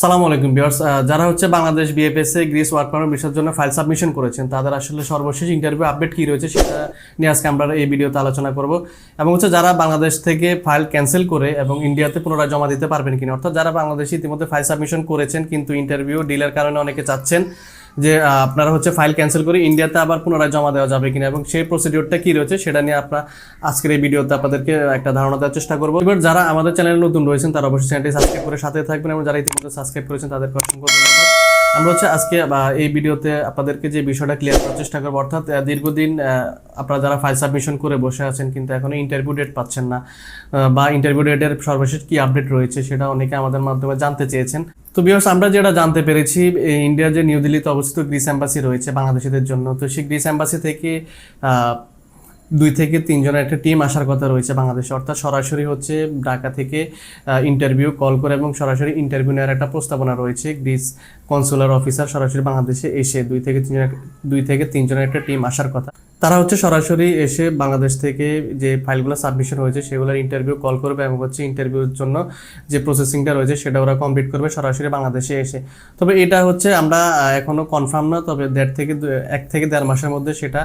সালাম আলাইকুম বিয়ার্স যারা হচ্ছে Bangladesh BFSA Greece work permit বিষয়ের জন্য ফাইল সাবমিশন করেছেন, তাদের আসলে সর্বশেষ ইন্টারভিউ আপডেট কী রয়েছে সেটা নিয়ে আজকে আমরা এই ভিডিওতে আলোচনা করব। এবং হচ্ছে যারা বাংলাদেশ থেকে ফাইল ক্যান্সেল করে এবং ইন্ডিয়াতে পুনরায় জমা দিতে পারবেন কিনা, অর্থাৎ যারা বাংলাদেশে ইতিমধ্যে ফাইল সাবমিশন করেছেন, কিন্তু ইন্টারভিউ ডিলের কারণে অনেকে চাচ্ছেন যে আপনারা হচ্ছে ফাইল ক্যান্সেল করে ইন্ডিয়াতে আবার পুনরায় জমা দেওয়া যাবে কিনা এবং সেই প্রসিডিওরটা কী রয়েছে সেটা নিয়ে আপনার আজকের এই ভিডিওতে আপনাদেরকে একটা ধারণা দেওয়ার চেষ্টা করব। এবার যারা আমাদের চ্যানেলে নতুন রয়েছেন, তারা অবশ্যই চ্যানেলটি সাবস্ক্রাইব করে সাথে থাকবেন এবং যারা ইতিমধ্যে সাবস্ক্রাইব করেছেন, তাদেরকে অসংখ্য ধন্যবাদ। আমরা হচ্ছে আজকে এই ভিডিওতে আপনাদেরকে যে বিষয়টা ক্লিয়ার করার চেষ্টা করব, অর্থাৎ দীর্ঘদিন আপনারা যারা ফাইল সাবমিশন করে বসে আছেন কিন্তু এখনও ইন্টারভিউ ডেট পাচ্ছেন না বা ইন্টারভিউ ডেটের সর্বশেষ কি আপডেট রয়েছে সেটা অনেকে আমাদের মাধ্যমে জানতে চেয়েছেন। তো বিয়স আমরা যেটা জানতে পেরেছি ইন্ডিয়ার যে নিউ দিল্লিতে অবস্থিত গ্রিস এম্বাসি রয়েছে বাংলাদেশিদের জন্য। তো সেই গ্রিস অ্যাম্বাসি থেকে দুই থেকে তিনজনের একটা টিম আসার কথা রয়েছে বাংলাদেশে। অর্থাৎ সরাসরি হচ্ছে ঢাকা থেকে ইন্টারভিউ কল করে এবং সরাসরি ইন্টারভিউ নেওয়ার একটা প্রস্তাবনা রয়েছে। গ্রিস কনসুলার অফিসার সরাসরি বাংলাদেশে এসে দুই থেকে তিনজনের, দুই থেকে তিনজনের একটা টিম আসার কথা। তারা হচ্ছে সরাসরি এসে বাংলাদেশ থেকে যে ফাইলগুলো সাবমিশন হয়েছে সেগুলোর ইন্টারভিউ কল করবে এবং হচ্ছে ইন্টারভিউর জন্য যে প্রসেসিংটা রয়েছে সেটা ওরা কমপ্লিট করবে সরাসরি বাংলাদেশে এসে। তবে এটা হচ্ছে আমরা এখনও কনফার্ম না, তবে দেড় থেকে এক থেকে দেড় মাসের মধ্যে সেটা,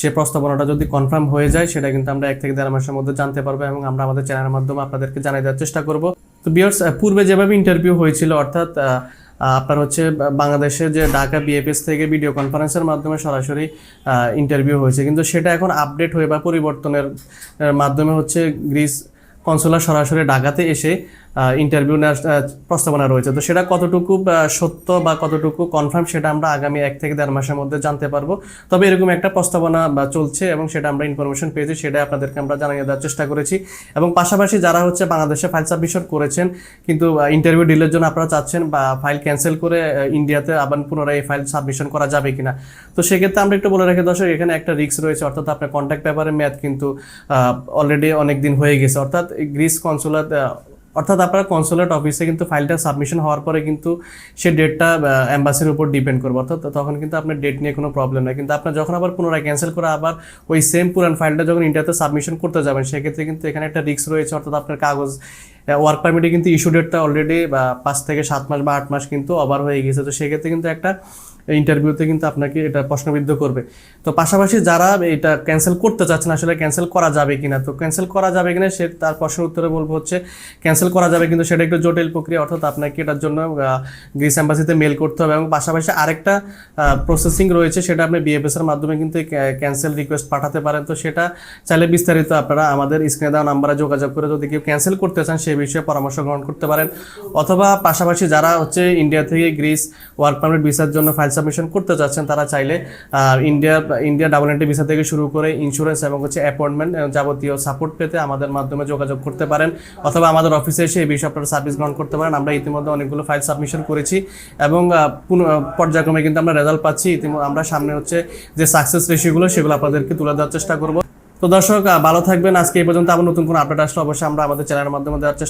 সে প্রস্তাবনাটা যদি কনফার্ম হয়ে যায় সেটা কিন্তু আমরা এক থেকে দেড় মাসের মধ্যে জানতে পারব এবং আমরা আমাদের চ্যানেলের মাধ্যমে আপনাদেরকে জানিয়ে দেওয়ার চেষ্টা করব। তো বিয়ার্স পূর্বে যেভাবে ইন্টারভিউ হয়েছিল, অর্থাৎ আপনার হচ্ছে বাংলাদেশে যে ঢাকা বিএপিএস থেকে ভিডিও কনফারেন্সের মাধ্যমে সরাসরি ইন্টারভিউ হয়েছে। কিন্তু সেটা এখন আপডেট হয়ে বা পরিবর্তনের মাধ্যমে হচ্ছে গ্রিস কনসুলার সরাসরি ঢাকাতে এসে ইন্টারভিউ নেওয়ার প্রস্তাবনা রয়েছে। তো সেটা কতটুকু সত্য বা কতটুকু কনফার্ম সেটা আমরা আগামী এক থেকে দেড় মাসের মধ্যে জানতে পারব। তবে এরকম একটা প্রস্তাবনা চলছে এবং সেটা আমরা ইনফরমেশন পেয়েছি সেটা আপনাদেরকে আমরা জানিয়ে দেওয়ার চেষ্টা করেছি। এবং পাশাপাশি যারা হচ্ছে বাংলাদেশে ফাইল সাবমিশন করেছেন, কিন্তু ইন্টারভিউ ডিলের জন্য আপনারা চাচ্ছেন বা ফাইল ক্যান্সেল করে ইন্ডিয়াতে আবার পুনরায় এই ফাইল সাবমিশন করা যাবে কিনা। তো সেক্ষেত্রে আমরা একটু বলে রাখি দর্শক, এখানে একটা রিস্ক রয়েছে, অর্থাৎ আপনার কন্ট্যাক্ট পেপারের মেয়াদ কিন্তু অলরেডি অনেক দিন হয়ে গেছে। অর্থাৎ গ্রিস কনসুলার অর্থাৎ আপনার কনসুলেট অফিসে কিন্তু ফাইলটা সাবমিশন হওয়ার পরে কিন্তু সে ডেটটা অ্যাম্বাসির উপর ডিপেন্ড করবে। অর্থাৎ তখন কিন্তু আপনার ডেট নিয়ে কোনো প্রবলেম নেই। কিন্তু আপনার যখন আবার পুনরায় ক্যান্সেল করে আবার ওই সেম পুরান ফাইলটা যখন ইন্ডিয়াতে সাবমিশন করতে যাবেন, সেক্ষেত্রে কিন্তু এখানে একটা রিস্ক রয়েছে। অর্থাৎ আপনার কাগজ ওয়ার্ক পারমিটে কিন্তু ইস্যু ডেটটা অলরেডি বা পাঁচ থেকে সাত মাস বা আট মাস কিন্তু ওভার হয়ে গেছে। তো সেক্ষেত্রে কিন্তু একটা ইন্টারভিউতে কিন্তু আপনাকে এটা প্রশ্নবিদ্ধ করবে। তো পাশাপাশি যারা এটা ক্যান্সেল করতে চাচ্ছেন আসলে ক্যান্সেল করা যাবে কিনা? তো ক্যান্সেল করা যাবে কিনা সে তার প্রশ্নের উত্তরে বলব হচ্ছে ক্যান্সেল করা যাবে কিন্তু সেটা একটু জটিল প্রক্রিয়া, অর্থাৎ আপনাকে এটার জন্য গ্রিস অ্যাম্বাসিতে মেল করতে হবে। এবং পাশাপাশি আরেকটা প্রসেসিং রয়েছে, সেটা আপনি বিএফএস এর মাধ্যমে কিন্তু ক্যান্সেল রিকোয়েস্ট পাঠাতে পারেন। তো সেটা চাইলে বিস্তারিত আপনারা আমাদের স্ক্রিনে দেওয়া নাম্বারে যোগাযোগ করে যদি কেউ ক্যান্সেল করতে চান সেই বিষয়ে পরামর্শ গ্রহণ করতে পারেন। অথবা পাশাপাশি যারা হচ্ছে ইন্ডিয়া থেকে গ্রিস ওয়ার্ক পারমিট ভিসার জন্য ফাইল সাবমিশন করতে চাচ্ছেন তারা চাইলে India India double entry visa থেকে শুরু করে ইন্স্যুরেন্স এবং হচ্ছে অ্যাপয়েন্টমেন্ট যাবতীয় সাপোর্ট পেতে আমাদের মাধ্যমে যোগাযোগ করতে পারেন অথবা আমাদের অফিসে এসে এই বিষয়ে আপনারা সার্ভিস গ্রহণ করতে পারেন। আমরা ইতিমধ্যে অনেকগুলো ফাইল সাবমিশন করেছি এবং পর্যায়ক্রমে কিন্তু আমরা রেজাল্ট পাচ্ছি। ইতিমধ্যে আমরা সামনে হচ্ছে যে সাকসেস রেশিওগুলো সেগুলো আপনাদেরকে তুলে দেওয়ার চেষ্টা করব। তো দর্শক ভালো থাকবেন। আজকে এই পর্যন্ত আবার নতুন কোনো আপডেট আসলে অবশ্যই আমরা আমাদের চ্যানেলের মাধ্যমে দেওয়ার চেষ্টা